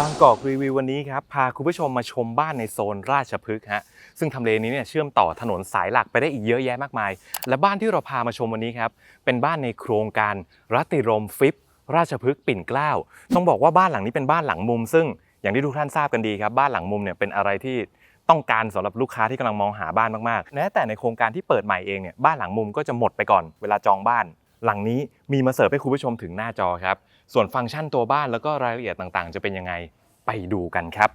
บางกอกรีวิววันนี้ครับพาคุณผู้ชมมาชมบ้านในโซนราชพฤกษ์ฮะซึ่งทำเลนี้เนี่ยเชื่อมต่อถนนสายหลักไปได้อีกเยอะแยะมากมาย และบ้านที่เราพามาชมวันนี้ครับเป็นบ้านในโครงการรัติรมฟิปราชพฤกษ์ปิ่นเกล้าต้องบอกว่าบ้านหลังนี้เป็นบ้านหลังมุม ซึ่งอย่างที่ทุกท่านทราบกันดีครับบ้านหลังมุมเนี่ยเป็นอะไรที่ต้องการสำหรับลูกค้าที่กำลังมองหาบ้านมากๆแม้แต่ในโครงการที่เปิดใหม่เองเนี่ยบ้านหลังมุมก็จะหมดไปก่อนเวลาจองบ้าน หลังนี้มีมาเสิร์ฟให้คุณผู้ชมถึงหน้าจอครับ ส่วนฟังก์ชันตัวบ้านแล้วก็รายละเอียดต่างๆ จะเป็นยังไงไปดูกันครับ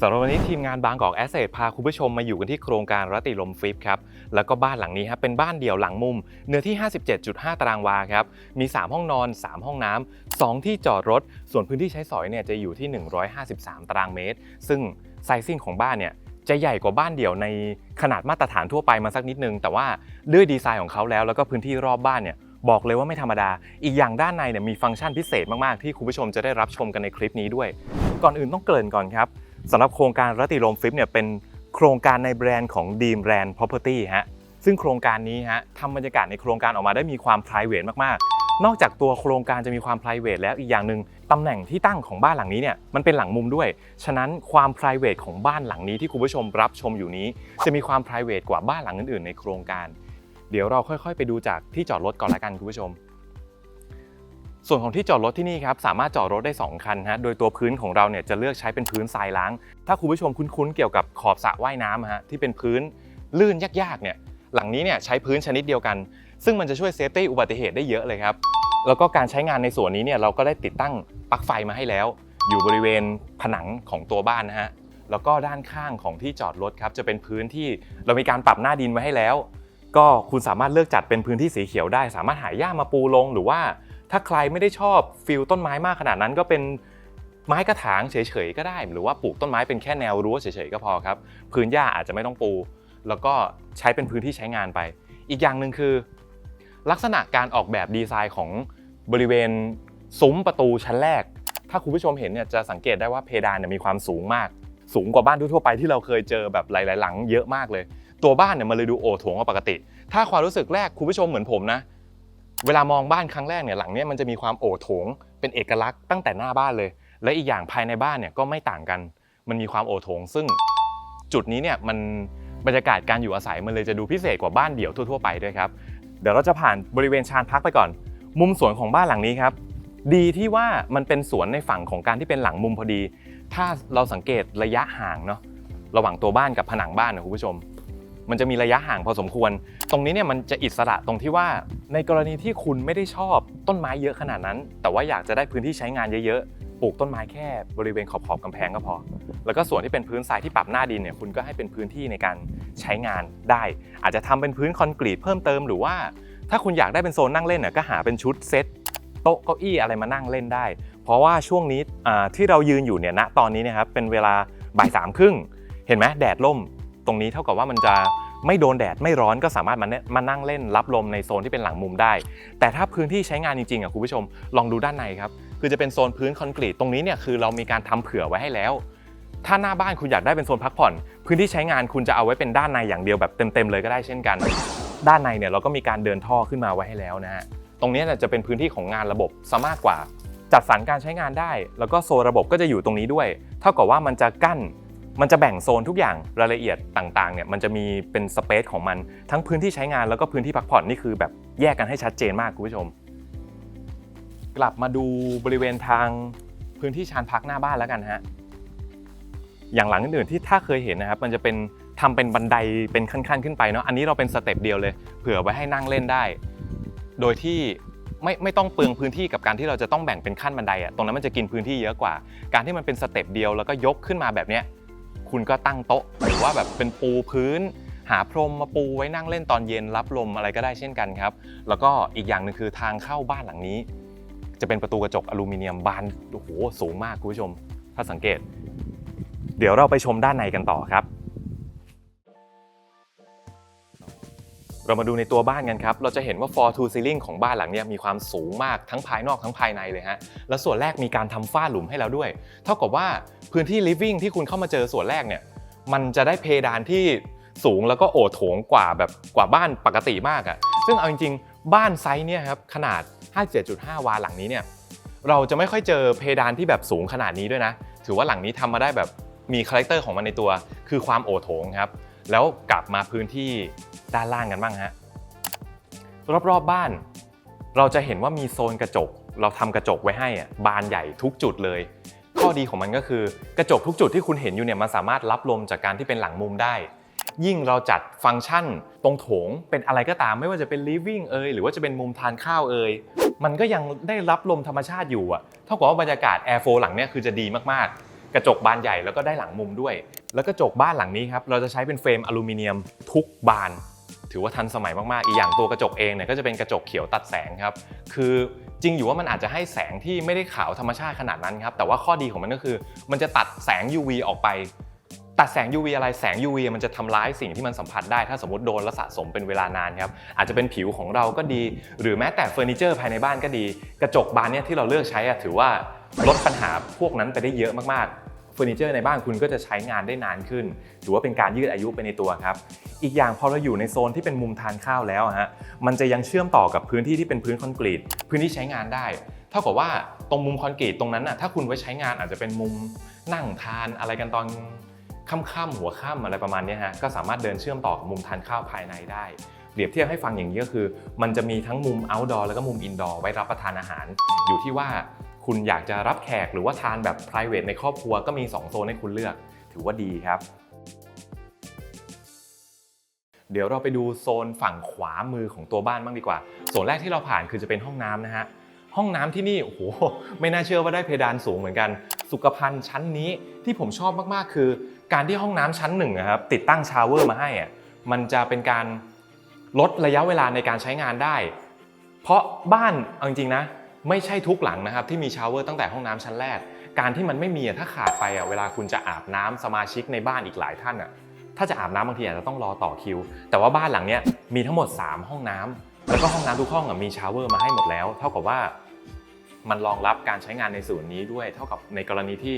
สำหรับวันนี้ทีมงานบางกอกแอสเซทพาคุณผู้ชมมาอยู่กันที่โครงการรัติลมฟิปครับ แล้วก็บ้านหลังนี้ครับเป็นบ้านเดี่ยวหลังมุม เนื้อที่ 57.5 ตารางวาครับ มี 3 ห้องนอน 3 ห้องน้ำ2ที่จอดรถ ส่วนพื้นที่ใช้สอยเนี่ยจะอยู่ที่ 153 ตารางเมตร ซึ่งไซซิ่งของบ้านเนี่ย จะใหญ่กว่าบ้านเดี่ยวในขนาดมาตรฐานทั่วไปมาสักนิดนึง แต่ว่าด้วยดีไซน์ของเขาแล้วแล้วก็พื้นที่รอบบ้านเนี่ยบอกเลยว่าไม่ธรรมดา อีกอย่างด้านในเนี่ยมีฟังก์ชันพิเศษมาก ๆ ที่คุณผู้ชมจะได้รับชมกันในคลิปนี้ด้วย ก่อนอื่นต้องเกริ่นก่อนครับสำหรับโครงการรัติลมฟิปเนี่ยเป็นโครงการในแบรนด์ของ Dream Brand Property ฮะซึ่งโครงการนี้ฮะทำบรรยากาศในโครงการออกมาได้มีความ p r i v a t มาก ๆ นอกจากตัวโครงการจะมีความ p r i v a t แล้วอีกอย่างหนึ่งตำแหน่งที่ตั้งของบ้านหลังนี้เนี่ยมันเป็นหลังมุมด้วย ฉะนั้นความ p r i v a t ของบ้านหลังนี้ที่คุณผู้ชมรับชมอยู่นี้ จะมีความ p r i v a t กว่าบ้านหลังอื่นๆ ในโครงการ เดี๋ยวเราค่อยๆ ไปดูจากที่จอดรถก่อนละกันคุณผู้ชม ส่วนของที่จอดรถที่นี่ครับสามารถจอดรถได้ 2 คันฮะโดยตัวพื้นของเราเนี่ยจะเลือกใช้เป็นพื้นทรายล้าง ถ้าคุณผู้ชมคุ้นๆเกี่ยวกับขอบสระว่ายน้ำฮะที่เป็นพื้นลื่นยากๆเนี่ยหลังนี้เนี่ยใช้พื้นชนิดเดียวกัน ซึ่งมันจะช่วยเซฟตี้อุบัติเหตุได้เยอะเลยครับ แล้วก็การใช้งานในส่วนนี้เนี่ยเราก็ได้ติดตั้งปลั๊กไฟมาให้แล้ว อยู่บริเวณผนังของตัวบ้านนะฮะแล้วก็ด้านข้างของที่จอดรถครับจะเป็นพื้นที่เรามีการปรับหน้าดินไว้ให้แล้ว ก็คุณสามารถเลือกจัดเป็นพื้นที่สีเขียวได้ สามารถหาหญ้ามาปูลง หรือว่าถ้าใครไม่ได้ชอบฟิลต้นไม้มากขนาดนั้นก็เป็นไม้กระถางเฉยๆก็ได้ หรือว่าปลูกต้นไม้เป็นแค่แนวรั้วเฉยๆก็พอครับ พื้นหญ้าอาจจะไม่ต้องปู แล้วก็ใช้เป็นพื้นที่ใช้งานไป อีกอย่างหนึ่งคือ ลักษณะการออกแบบดีไซน์ของบริเวณซุ้มประตูชั้นแรก ถ้าคุณผู้ชมเห็นเนี่ยจะสังเกตได้ว่าเพดานเนี่ยมีความสูงมาก สูงกว่าบ้านทั่วไปที่เราเคยเจอแบบหลาย ๆ หลังเยอะมากเลย ตัวบ้านเนี่ยมันเลยดูโอโถงกว่าปกติ ถ้าความรู้สึกแรกคุณผู้ชมเหมือนผมนะ เวลามองบ้านครั้งแรกเนี่ยหลังเนี้ยมันจะมีความโอโถงเป็นเอกลักษณ์ตั้งแต่หน้าบ้านเลย และอีกอย่างภายในบ้านเนี่ยก็ไม่ต่างกัน มันมีความโอโถงซึ่งจุดนี้เนี่ยมันบรรยากาศการอยู่อาศัยมันเลยจะดูพิเศษกว่าบ้านเดี่ยวทั่วๆไปด้วยครับ เดี๋ยวเราจะผ่านบริเวณชานพักไปก่อน มุมสวนของบ้านหลังนี้ครับ ดีที่ว่ามันเป็นสวนในฝั่งของการที่เป็นหลังมุมพอดี ถ้าเราสังเกตระยะห่างเนาะระหว่างตัวบ้านกับผนังบ้านนะคุณผู้ชม มันจะมีระยะห่างพอสมควร ตรงนี้เนี่ยมันจะอิสระตรงที่ว่า ในกรณีที่คุณไม่ได้ชอบต้นไม้เยอะขนาดนั้น แต่ว่าอยากจะได้พื้นที่ใช้งานเยอะๆ ปลูกต้นไม้แค่บริเวณขอบๆกำแพงก็พอ แล้วก็ส่วนที่เป็นพื้นทรายที่ปรับหน้าดินเนี่ยคุณก็ให้เป็นพื้นที่ในการใช้งานได้ อาจจะทำเป็นพื้นคอนกรีตเพิ่มเติมหรือว่า ถ้าคุณอยากได้เป็นโซนนั่งเล่นเนี่ยก็หาเป็นชุดเซตโต๊ะเก้าอี้อะไรมานั่งเล่นได้ เพราะว่าช่วงนี้ที่เรายืนอยู่เนี่ยณตอนนี้นะครับเป็นเวลาบ่ายสามครึ่งเห็นไหมแดดล่ม ตรงนี้เท่ากับว่ามันจะไม่โดนแดดไม่ร้อนก็สามารถมาเนี่ยมานั่งเล่นรับลมในโซนที่เป็นหลังมุมได้ แต่ถ้าพื้นที่ใช้งานจริงๆอะคุณผู้ชมลองดูด้านในครับ คือจะเป็นโซนพื้นคอนกรีตตรงนี้เนี่ยคือเรามีการทำเผื่อไว้ให้แล้ว ถ้าหน้าบ้านคุณอยากได้เป็นโซนพักผ่อน พื้นที่ใช้งานคุณจะเอาไว้เป็นด้านในอย่างเดียวแบบเต็มๆเลยก็ได้เช่นกัน ด้านในเนี่ยเราก็มีการเดินท่อขึ้นมาไว้ให้แล้วนะฮะตรงนี้จะเป็นพื้นที่ของงานระบบซะมากกว่า จัดสรรการใช้งานได้ แล้วก็โซนระบบก็จะอยู่ตรงนี้ด้วย เท่ากับว่ามันจะกั้นมันจะแบ่งโซนทุกอย่างรายละเอียดต่างๆเนี่ยมันจะมีเป็นสเปซของมันทั้งพื้นที่ใช้งานแล้วก็พื้นที่พักผ่อนนี่คือแบบแยกกันให้ชัดเจนมากคุณผู้ชม กลับมาดูบริเวณทางพื้นที่ชานพักหน้าบ้านแล้วกันฮะอย่างหลังอื่นที่ถ้าเคยเห็นนะครับ มันจะเป็นทำเป็นบันไดเป็นขั้นๆขึ้นไปเนาะอันนี้เราเป็นสเต็ปเดียวเลย เผื่อไว้ให้นั่งเล่นได้ โดยที่ไม่ไม่ต้องเปลืองพื้นที่กับการที่เราจะต้องแบ่งเป็นขั้นบันไดอะตรงนั้นมันจะกินพื้นที่เยอะกว่า การที่มันเป็นสเต็ปเดียวแล้วก็ยกขึ้นมาแบบเนี้ยคุณก็ตั้งโต๊ะ หรือว่าแบบเป็นปูพื้น หาพรมมาปูไว้นั่งเล่นตอนเย็นรับลมอะไรก็ได้เช่นกันครับ แล้วก็อีกอย่างหนึ่งคือทางเข้าบ้านหลังนี้ จะเป็นประตูกระจกอลูมิเนียมบานโอ้โหสูงมากคุณผู้ชม ถ้าสังเกต เดี๋ยวเราไปชมด้านในกันต่อครับ เรามาดูในตัวบ้านกันครับ เราจะเห็นว่า floor to ceiling ของบ้านหลังนี้มีความสูงมากทั้งภายนอกทั้งภายในเลยฮะและส่วนแรกมีการทำฝ้าหลุมให้แล้วด้วย เท่ากับว่าพื้นที่ living ที่คุณเข้ามาเจอส่วนแรกเนี่ยมันจะได้เพดานที่สูงแล้วก็โอโถงกว่าแบบกว่าบ้านปกติมากอะ่ะซึ่งเอาจริงๆ บ้านไซส์เนี่ยครับขนาด 57.5 วาหลังนี้เนี่ยเราจะไม่ค่อยเจอเพดานที่แบบสูงขนาดนี้ด้วยนะ ถือว่าหลังนี้ทำมาได้แบบมีคาแรคเตอร์ของมันในตัว คือความโอโถงครับ แล้วกลับมาพื้นที่ด้านล่างกันบ้างฮะรอบๆบบ้าน เราจะเห็นว่ามีโซนกระจก เราทำกระจกไว้ให้อะบานใหญ่ทุกจุดเลย ข้อดีของมันก็คือกระจกทุกจุดที่คุณเห็นอยู่เนี่ยมันสามารถรับลมจากการที่เป็นหลังมุมได้ ยิ่งเราจัดฟังก์ชัน ตรงโถงเป็นอะไรก็ตาม ไม่ว่าจะเป็น living เอยหรือว่าจะเป็นมุมทานข้าวเอย มันก็ยังได้รับลมธรรมชาติอยู่อะเท่ากับว่าบรรยากาศ air flow หลังเนี่ยคือจะดีมากๆ กระจกบานใหญ่แล้วก็ได้หลังมุมด้วย แล้วกระจกบ้านหลังนี้ครับเราจะใช้เป็นเฟรมอลูมิเนียมทุกบาน ถือว่าทันสมัยมากๆ อีกอย่างตัวกระจกเองเนี่ยก็จะเป็นกระจกเขียวตัดแสงครับ คือจริงอยู่ว่ามันอาจจะให้แสงที่ไม่ได้ขาวธรรมชาติขนาดนั้นครับ แต่ว่าข้อดีของมันก็คือ มันจะตัดแสง UV ออกไป ตัดแสง UV อะไรแสง UV มันจะทำร้ายสิ่งที่มันสัมผัสได้ ถ้าสมมติโดนและสะสมเป็นเวลานานครับอาจจะเป็นผิวของเราก็ดี หรือแม้แต่เฟอร์นิเจอร์ภายในบ้านก็ดี กระจกบานเนี่ยที่เราเลือกใช้อะถือว่าลดปัญหาพวกนั้นไปได้เยอะมากๆเฟอร์นิเจอร์ในบ้านคุณก็จะใช้งานได้นานขึ้นถือว่าเป็นการยืดอายุไปในตัวครับอีกอย่างพอเราอยู่ในโซนที่เป็นมุมทานข้าวแล้วฮะมันจะยังเชื่อมต่อกับพื้นที่ที่เป็นพื้นคอนกรีตพื้นที่ใช้งานได้เท่ากับว่าตรงมุมคอนกรีตตรงนั้นน่ะถ้าคุณไว้ใช้งานอาจจะเป็นมุมนั่งทานอะไรกันตอน ค่ำๆหัวค่ำอะไรประมาณนี้ฮะก็สามารถเดินเชื่อมต่อกับมุมทานข้าวภายในได้เปรียบเทียบให้ฟังอย่างนี้ก็คือ มันจะมีทั้งมุม outdoor แล้วก็มุม indoor ไว้รับประทานอาหาร อยู่ที่ว่าคุณอยากจะรับแขกหรือว่าทานแบบ private ในครอบครัวก็มีสองโซนให้คุณเลือก ถือว่าดีครับ เดี๋ยวเราไปดูโซนฝั่งขวามือของตัวบ้านบ้างดีกว่า โซนแรกที่เราผ่านคือจะเป็นห้องน้ำนะฮะห้องน้ำที่นี่โอ้โหไม่น่าเชื่อว่าได้เพดานสูงเหมือนกัน สุขภัณฑ์ชั้นนี้ที่ผมชอบมากๆ คือ การที่ห้องน้ำชั้นหนึ่งครับติดตั้งชาวเวอร์มาให้อะมันจะเป็นการลดระยะเวลาในการใช้งานได้ เพราะบ้านเอาจริงๆนะ ไม่ใช่ทุกหลังนะครับ ที่มีชาวเวอร์ตั้งแต่ห้องน้ำชั้นแรก การที่มันไม่มีถ้าขาดไปอะเวลาคุณจะอาบน้ำสมาชิกในบ้านอีกหลายท่านอะถ้าจะอาบน้ำบางทีอาจจะต้องรอต่อคิว แต่ว่าบ้านหลังนี้มีทั้งหมด 3 ห้องน้ำแล้วก็ห้องน้ำทุกห้องมีชาวเวอร์มาให้หมดแล้ว เท่ากับว่า มันรองรับการใช้งานในส่วนนี้ด้วย เท่ากับในกรณีที่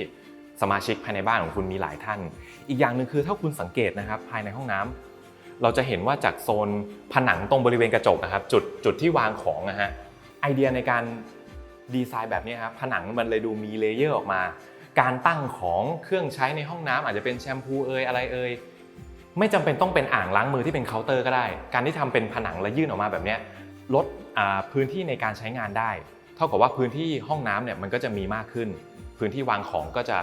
สมาชิกภายในบ้านของคุณมีหลายท่าน อีกอย่างหนึ่งคือถ้าคุณสังเกตนะครับภายในห้องน้ำเราจะเห็นว่าจากโซนผนังตรงบริเวณกระจกนะครับจุดจุดที่วางของนะฮะไอเดียในการดีไซน์แบบนี้ครับผนังมันเลยดูมีเลเยอร์ออกมา การตั้งของเครื่องใช้ในห้องน้ำอาจจะเป็นแชมพูเอยอะไรเอยไม่จำเป็นต้องเป็นอ่างล้างมือที่เป็นเคาน์เตอร์ก็ได้ การที่ทำเป็นผนังและยื่นออกมาแบบนี้ลดพื้นที่ในการใช้งานได้ เท่ากับว่าพื้นที่ห้องน้ำเนี่ยมันก็จะมีมากขึ้น พื้นที่วางของก็จะ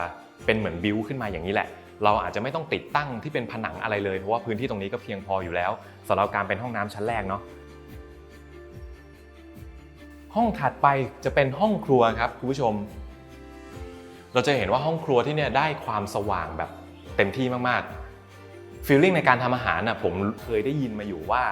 เป็นเหมือนบิวขึ้นมาอย่างนี้แหละ เราอาจจะไม่ต้องติดตั้งที่เป็นผนังอะไรเลย เพราะว่าพื้นที่ตรงนี้ก็เพียงพออยู่แล้วสำหรับการเป็นห้องน้ำชั้นแรกเนาะห้องถัดไปจะเป็นห้องครัวครับคุณผู้ชม เราจะเห็นว่าห้องครัวที่เนี่ยได้ความสว่างแบบเต็มที่มากๆฟีลลิ่งในการทำอาหารน่ะผมเคยได้ยินมาอยู่ว่า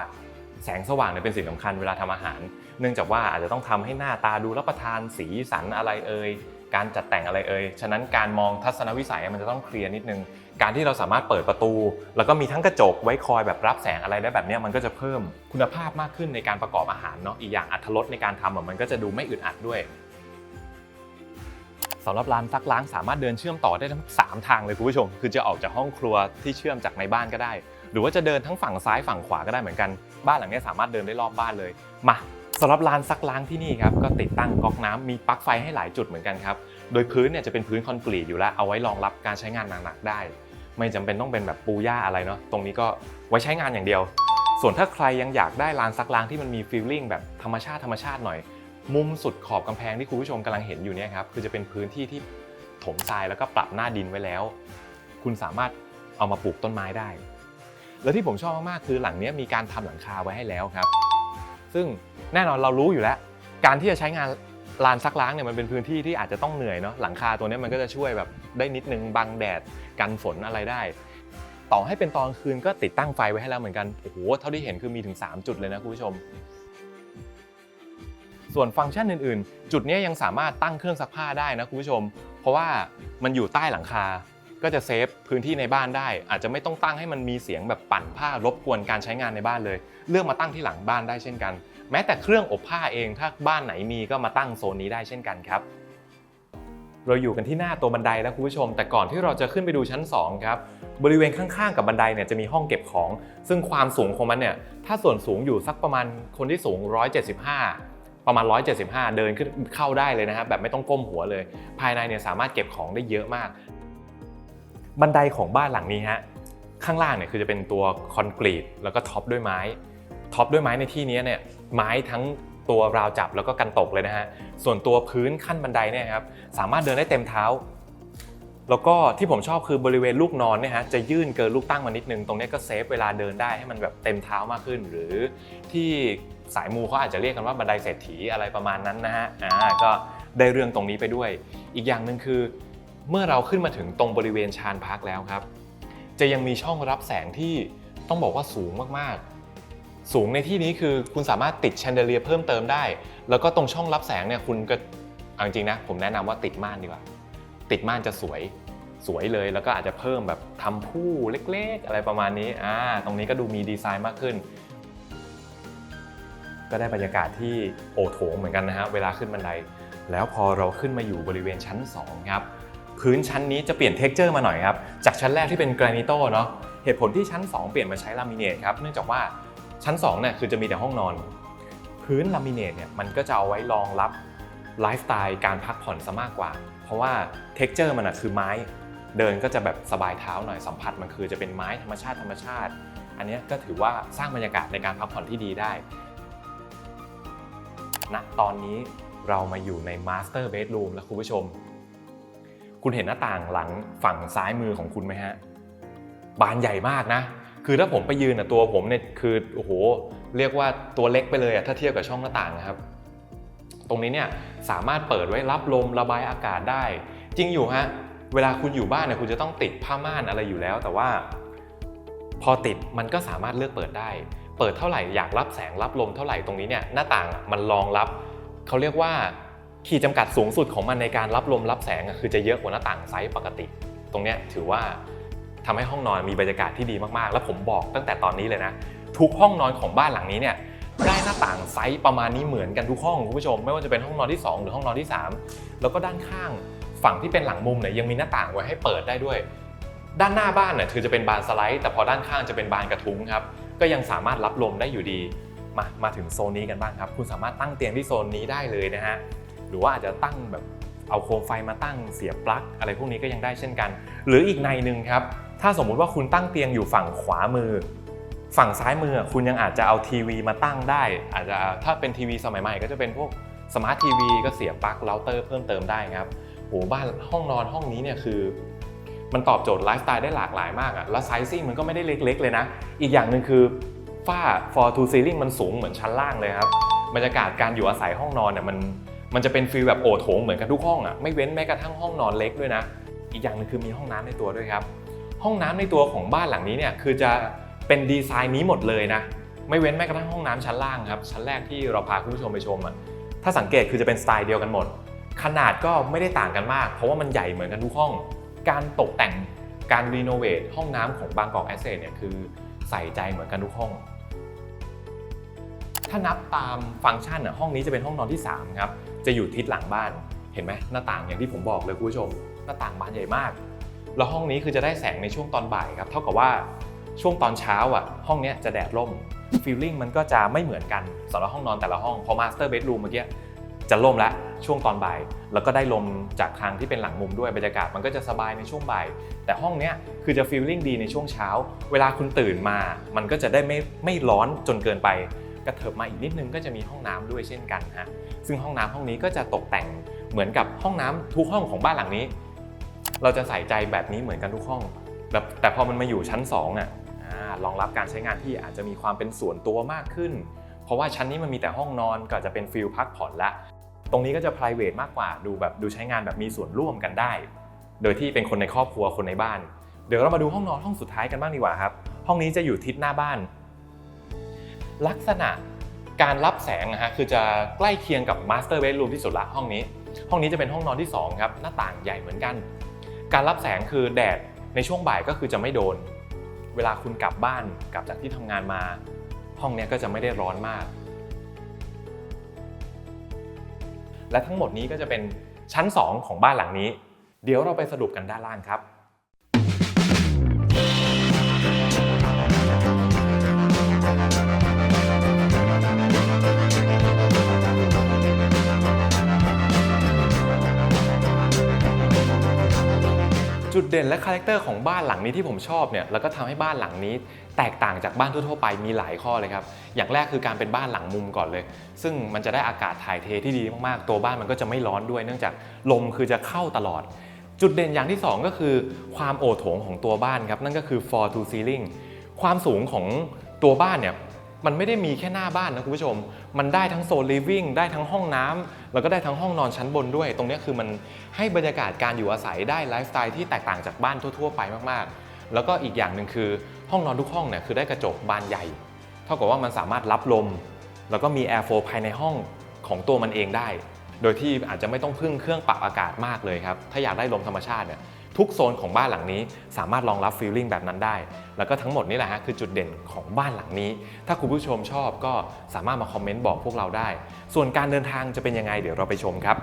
แสงสว่างเนี่ยเป็นสิ่งสำคัญเวลาทำอาหาร เนื่องจากว่าอาจจะต้องทำให้หน้าตาดูรับประทานสีสันอะไรเอ่ยการจัดแต่งอะไรเอ่ย ฉะนั้นการมองทัศนวิสัยมันจะต้องเคลียร์นิดนึง การที่เราสามารถเปิดประตู แล้วก็มีทั้งกระจกไว้คอยแบบรับแสงอะไรได้แบบนี้มันก็จะเพิ่มคุณภาพมากขึ้นในการประกอบอาหารเนาะ อีกอย่างอัตรสในการทำอะมันก็จะดูไม่อึดอัดด้วยสำหรับร้านซักล้างสามารถเดินเชื่อมต่อได้ทั้ง 3 ทางเลยคุณผู้ชม คือจะออกจากห้องครัวที่เชื่อมจากในบ้านก็ได้ หรือว่าจะเดินทั้งฝั่งซ้ายฝั่งขวาก็ได้เหมือนกัน บ้านหลังนี้สามารถเดินได้รอบบ้านเลย มา สำหรับร้านซักล้างที่นี่ครับก็ติดตั้งก๊อกน้ำมีปลั๊กไฟให้หลายจุดเหมือนกันครับ โดยพื้นเนี่ยจะเป็นพื้นคอนกรีตอยู่แล้วเอาไว้รองรับการใช้งานหนักๆได้ ไม่จำเป็นต้องเป็นแบบปูหญ้าอะไรเนาะตรงนี้ก็ไว้ใช้งานอย่างเดียว ส่วนถ้าใครยังอยากได้ลานซักล้างที่มันมีฟีลลิ่งแบบธรรมชาติธรรมชาติหน่อย มุมสุดขอบกำแพงที่คุณผู้ชมกำลังเห็นอยู่เนี่ยครับคือจะเป็นพื้นที่ที่ถมทรายแล้วก็ปรับหน้าดินไว้แล้ว คุณสามารถเอามาปลูกต้นไม้ได้ แล้วที่ผมชอบมากๆคือหลังเนี้ยมีการทำหลังคาไว้ให้แล้วครับ ซึ่งแน่นอนเรารู้อยู่แล้ว การที่จะใช้งานลานซักล้างเนี่ยมันเป็นพื้นที่ที่อาจจะต้องเหนื่อยเนาะหลังคาตัวนี้มันก็จะช่วยแบบได้นิดนึงบังแดดกันฝนอะไรได้ ต่อให้เป็นตอนคืนก็ติดตั้งไฟไว้ให้แล้วเหมือนกันโอ้โหเท่าที่เห็นคือมีถึง 3 จุดเลยนะคุณผู้ชม ส่วนฟังก์ชันอื่น ๆ จุดนี้ยังสามารถตั้งเครื่องซักผ้าได้นะคุณผู้ชม เพราะว่ามันอยู่ใต้หลังคา ก็จะเซฟพื้นที่ในบ้านได้ อาจจะไม่ต้องตั้งให้มันมีเสียงแบบปั่นผ้ารบกวนการใช้งานในบ้านเลย เลือกมาตั้งที่หลังบ้านได้เช่นกัน แม้แต่เครื่องอบผ้าเองถ้าบ้านไหนมีก็มาตั้งโซนนี้ได้เช่นกันครับเราอยู่กันที่หน้าตัวบันไดแล้วคุณผู้ชม แต่ก่อนที่เราจะขึ้นไปดูชั้น 2 ครับ บริเวณข้างๆ กับบันไดเนี่ยจะมีห้องเก็บของ ซึ่งความสูงของมันเนี่ยถ้าส่วนสูงอยู่สักประมาณคนที่สูง 175 ประมาณ 175 เดินขึ้นเข้าได้เลยนะครับแบบไม่ต้องก้มหัวเลย ภายในเนี่ยสามารถเก็บของได้เยอะมาก บันไดของบ้านหลังนี้ฮะข้างล่างเนี่ยคือจะเป็นตัวคอนกรีตแล้วก็ท็อปด้วยไม้ท็อปด้วยไม้ในที่นี้เนี่ยไม้ทั้งตัวราวจับแล้วก็กันตกเลยนะฮะส่วนตัวพื้นขั้นบันไดเนี่ยครับสามารถเดินได้เต็มเท้า แล้วก็ที่ผมชอบคือบริเวณลูกนอนเนี่ยฮะจะยื่นเกินลูกตั้งมานิดนึงตรงนี้ก็เซฟเวลาเดินได้ให้มันแบบเต็มเท้ามากขึ้น หรือที่สายมูเขาอาจจะเรียกกันว่าบันไดเศรษฐีอะไรประมาณนั้นนะฮะอ่าก็ได้เรื่องตรงนี้ไปด้วย อีกอย่างหนึ่งคือ เมื่อเราขึ้นมาถึงตรงบริเวณชานพักแล้วครับ จะยังมีช่องรับแสงที่ต้องบอกว่าสูงมากๆ สูงในที่นี้คือคุณสามารถติดแชนเดเลียเพิ่มเติมได้ แล้วก็ตรงช่องรับแสงเนี่ยคุณก็เอาจริงนะ ผมแนะนำว่าติดม่านดีกว่า ติดม่านจะสวยสวยเลย แล้วก็อาจจะเพิ่มแบบทำผู้เล็กๆ อะไรประมาณนี้อ่าตรงนี้ก็ดูมีดีไซน์มากขึ้น ก็ได้บรรยากาศที่โอโถงเหมือนกันนะฮะเวลาขึ้นบันได แล้วพอเราขึ้นมาอยู่บริเวณชั้น 2 ครับ พื้นชั้นนี้จะเปลี่ยนเท็กเจอร์มาหน่อยครับ จากชั้นแรกที่เป็นแกรนิโตเนาะเหตุผลที่ชั้น 2 เปลี่ยนมาใช้ลามิเนตครับเนื่องจากว่าชั้น2เนี่ยคือจะมีแต่ห้องนอน พื้นลามิเนตเนี่ยมันก็จะเอาไว้รองรับไลฟ์สไตล์การพักผ่อนซะมากกว่า เพราะว่าเท็กเจอร์มันอะคือไม้ เดินก็จะแบบสบายเท้าหน่อยสัมผัสมันคือจะเป็นไม้ธรรมชาติธรรมชาติ อันนี้ก็ถือว่าสร้างบรรยากาศในการพักผ่อนที่ดีได้ณตอนนี้เรามาอยู่ในมาสเตอร์เบดรูมแล้วคุณผู้ชม คุณเห็นหน้าต่างหลังฝั่งซ้ายมือของคุณไหมฮะ บานใหญ่มากนะ คือถ้าผมไปยืนอะตัวผมเนี่ยคือโอ้โหเรียกว่าตัวเล็กไปเลยอะถ้าเทียบกับช่องหน้าต่างนะครับ ตรงนี้เนี่ยสามารถเปิดไว้รับลมระบายอากาศได้ จริงอยู่ฮะเวลาคุณอยู่บ้านเนี่ยคุณจะต้องติดผ้าม่านอะไรอยู่แล้ว แต่ว่า พอติดมันก็สามารถเลือกเปิดได้ เปิดเท่าไหร่อยากรับแสงรับลมเท่าไหร่ตรงนี้เนี่ยหน้าต่างมันรองรับเขาเรียกว่า ขีดจำกัดสูงสุดของมันในการรับลมรับแสงคือจะเยอะกว่าหน้าต่างไซส์ปกติ ตรงนี้ถือว่าทำให้ห้องนอนมีบรรยากาศที่ดีมากๆ แล้วผมบอกตั้งแต่ตอนนี้เลยนะ ทุกห้องนอนของบ้านหลังนี้เนี่ยได้หน้าต่างไซส์ประมาณนี้เหมือนกันทุกห้องคุณผู้ชม ไม่ว่าจะเป็นห้องนอนที่ 2 หรือห้องนอนที่ 3 แล้วก็ด้านข้างฝั่งที่เป็นหลังมุมเนี่ยยังมีหน้าต่างไว้ให้เปิดได้ด้วย ด้านหน้าบ้านเนี่ยคือจะเป็นบานสไลด์ แต่พอด้านข้างจะเป็นบานกระทุ้งครับก็ยังสามารถรับลมได้อยู่ดีมามาถึงโซนนี้กันบ้างครับ คุณสามารถตั้งเตียงที่โซนนี้ได้เลยนะฮะ หรือว่าอาจจะตั้งแบบเอาโคมไฟมาตั้งเสียบปลั๊กอะไรพวกนี้ก็ยังได้เช่นกัน หรืออีกในหนึ่งครับ ถ้าสมมุติว่าคุณตั้งเตียงอยู่ฝั่งขวามือ ฝั่งซ้ายมือคุณยังอาจจะเอาทีวีมาตั้งได้ อาจจะถ้าเป็นทีวีสมัยใหม่ก็จะเป็นพวกสมาร์ททีวีก็เสียบปลั๊กเราเตอร์เพิ่มเติมได้ครับโหบ้านห้องนอนห้องนี้เนี่ยคือมันตอบโจทย์ไลฟ์สไตล์ได้หลากหลายมากอะแล้วไซซิ่งมันก็ไม่ได้เล็ก ๆ เลยนะ อีกอย่างหนึ่งคือฝ้า for to ceiling มันสูงเหมือนชั้นล่างเลยครับ บรรยากาศการอยู่อาศัยห้องนอนเนี่ยมัน มันจะเป็นฟีลแบบโอโถงเหมือนกันทุกห้องอะไม่เว้นแม้กระทั่งห้องนอนเล็กด้วยนะ อีกอย่างหนึงคือมีห้องน้ำในตัวด้วยครับ ห้องน้ำในตัวของบ้านหลังนี้เนี่ยคือจะเป็นดีไซน์นี้หมดเลยนะไม่เว้นแม้กระทั่งห้องน้ำชั้นล่างครับชั้นแรกที่เราพาคุณผู้ชมไปชมอะถ้าสังเกตคือจะเป็นสไตล์เดียวกันหมด ขนาดก็ไม่ได้ต่างกันมาก เพราะว่ามันใหญ่เหมือนกันทุกห้อง การตกแต่งการรีโนเวทห้องน้ำของบางกอกแอสเซทเนี่ยคือใส่ใจเหมือนกันทุกห้อง ถ้านับตามฟังก์ชันอะห้องนี้จะเป็นห้องนอนที่ 3 ครับ จะอยู่ทิศหลังบ้านเห็นไหมหน้าต่างอย่างที่ผมบอกเลยคุณผู้ชม หน้าต่างบานใหญ่มาก แล้วห้องนี้คือจะได้แสงในช่วงตอนบ่ายครับเท่ากับว่าช่วงตอนเช้าอะห้องนี้จะแดดร่มฟีลลิ่งมันก็จะไม่เหมือนกันสำหรับห้องนอนแต่ละห้องพอมาสเตอร์เบดรูมเมื่อกี้จะล่มแล้วช่วงตอนบ่าย แล้วก็ได้ลมจากทางที่เป็นหลังมุมด้วยบรรยากาศมันก็จะสบายในช่วงบ่าย แต่ห้องเนี้ยคือจะฟีลลิ่งดีในช่วงเช้า เวลาคุณตื่นมา มันก็จะได้ไม่ไม่ร้อนจนเกินไปกระเถิบมาอีกนิดนึงก็จะมีห้องน้ำด้วยเช่นกันฮะ ซึ่งห้องน้ำห้องนี้ก็จะตกแต่งเหมือนกับห้องน้ำทุกห้องของบ้านหลังนี้ เราจะใส่ใจแบบนี้เหมือนกันทุกห้องแบบแต่พอมันมาอยู่ชั้น2อะอ่ารองรับการใช้งานที่อาจจะมีความเป็นส่วนตัวมากขึ้น เพราะว่าชั้นนี้มันมีแต่ห้องนอนก็จจะเป็นฟิลพักผ่อนละ ตรงนี้ก็จะ p r i v a t มากกว่าดูแบบดูใช้งานแบบมีส่วนร่วมกันได้ โดยที่เป็นคนในครอบครัวคนในบ้าน เดี๋ยวเรามาดูห้องนอนห้องสุดท้ายกันบ้างดีกว่าครับ ห้องนี้จะอยู่ทิศหน้าบ้าน ลักษณะ การรับแสงนะฮะคือจะใกล้เคียงกับ Master Bedroom ที่สุดละห้องนี้ ห้องนี้จะเป็นห้องนอนที่2ครับหน้าต่างใหญ่เหมือนกัน การรับแสงคือแดดในช่วงบ่ายก็คือจะไม่โดน เวลาคุณกลับบ้านกลับจากที่ทำงานมา ห้องนี้ก็จะไม่ได้ร้อนมาก และทั้งหมดนี้ก็จะเป็นชั้น 2 ของบ้านหลังนี้ เดี๋ยวเราไปสรุปกันด้านล่างครับ จุดเด่นและคาแรคเตอร์ของบ้านหลังนี้ที่ผมชอบเนี่ยแล้วก็ทำให้บ้านหลังนี้ แตกต่างจากบ้านทั่วๆไปมีหลายข้อเลยครับ อย่างแรกคือการเป็นบ้านหลังมุมก่อนเลย ซึ่งมันจะได้อากาศถ่ายเทที่ดีมากๆ ตัวบ้านมันก็จะไม่ร้อนด้วยเนื่องจากลมคือจะเข้าตลอด จุดเด่นอย่างที่ 2 ก็คือความโอโถงของตัวบ้านครับนั่นก็คือ floor to ceiling ความสูงของตัวบ้านเนี่ย มันไม่ได้มีแค่หน้าบ้านนะคุณผู้ชม มันได้ทั้งโซน living ได้ทั้งห้องน้ำแล้วก็ได้ทั้งห้องนอนชั้นบนด้วย ตรงนี้คือมันให้บรรยากาศการอยู่อาศัยได้ไลฟ์สไตล์ที่แตกต่างจากบ้านทั่ว ๆ ไปมากๆ แล้วก็อีกอย่างหนึ่งคือห้องนอนทุกห้องเนี่ยคือได้กระจกบานใหญ่ เท่ากับว่ามันสามารถรับลม แล้วก็มีแอร์โฟภายในห้องของตัวมันเองได้ โดยที่อาจจะไม่ต้องพึ่งเครื่องปรับอากาศมากเลยครับ ถ้าอยากได้ลมธรรมชาติเนี่ย ทุกโซนของบ้านหลังนี้ สามารถรองรับฟีลลิ่งแบบนั้นได้ แล้วก็ทั้งหมดนี่แหละฮะคือจุดเด่นของบ้านหลังนี้ ถ้าคุณผู้ชมชอบก็สามารถมาคอมเมนต์บอกพวกเราได้ ส่วนการเดินทางจะเป็นยังไงเดี๋ยวเราไปชมครับ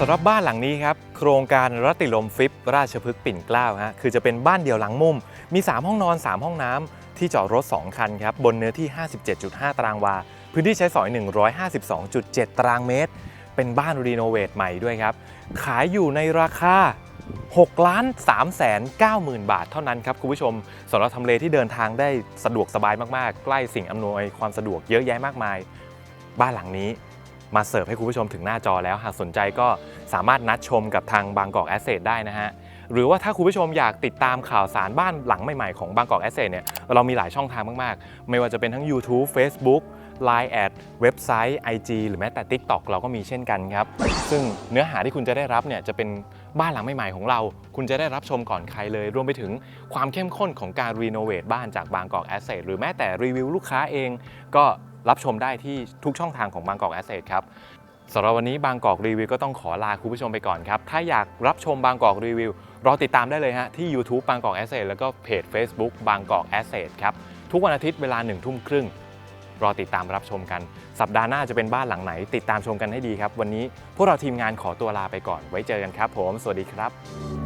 สำหรับบ้านหลังนี้ครับ โครงการรัติลมฟิปราชพฤกษ์ปิ่นเกล้าฮะคือจะเป็นบ้านเดี่ยวหลังมุม มี 3 ห้องนอน 3 ห้องน้ำที่จอดรถ 2 คันครับ บนเนื้อที่ 57.5 ตารางวา พื้นที่ใช้สอย 152.7 ตารางเมตร เป็นบ้านรีโนเวทใหม่ด้วยครับ ขายอยู่ในราคา 6 ล้าน3แสน9หมื่นบาทเท่านั้นครับคุณผู้ชมสำหรับทำเลที่เดินทางได้สะดวกสบายมาก ๆ ใกล้สิ่งอำนวยความสะดวกเยอะแยะมากมาย บ้านหลังนี้ มาเสิร์ฟให้คุณผู้ชมถึงหน้าจอแล้ว หากสนใจก็สามารถนัดชมกับทางบางกอกแอสเซทได้นะฮะหรือว่าถ้าคุณผู้ชมอยากติดตามข่าวสารบ้านหลังใหม่ๆของบางกอกแอสเซทเนี่ยเรามีหลายช่องทางมากๆ ไม่ว่าจะเป็นทั้ง YouTube Facebook Line แอดเว็บไซต์ IG หรือแม้แต่ TikTok เราก็มีเช่นกันครับ ซึ่งเนื้อหาที่คุณจะได้รับเนี่ยจะเป็นบ้านหลังใหม่ๆของเรา คุณจะได้รับชมก่อนใครเลย รวมไปถึงความเข้มข้นของการรีโนเวทบ้านจากบางกอกแอสเซทหรือแม้แต่รีวิวลูกค้าเอง ก็ รับชมได้ที่ทุกช่องทางของบางกอกแอสเซทครับสำหรับวันนี้บางกอกรีวิวก็ต้องขอลาคุณผู้ชมไปก่อนครับ ถ้าอยากรับชมบางกอกรีวิว รอติดตามได้เลยฮะ ที่ YouTube บางกอกแอสเซทแล้วก็เพจ Facebook บางกอกแอสเซทครับ ทุกวันอาทิตย์เวลา1ทุ่มครึ่ง รอติดตามรับชมกัน สัปดาห์หน้าจะเป็นบ้านหลังไหน ติดตามชมกันให้ดีครับ วันนี้พวกเราทีมงานขอตัวลาไปก่อน ไว้เจอกันครับ ผม สวัสดีครับ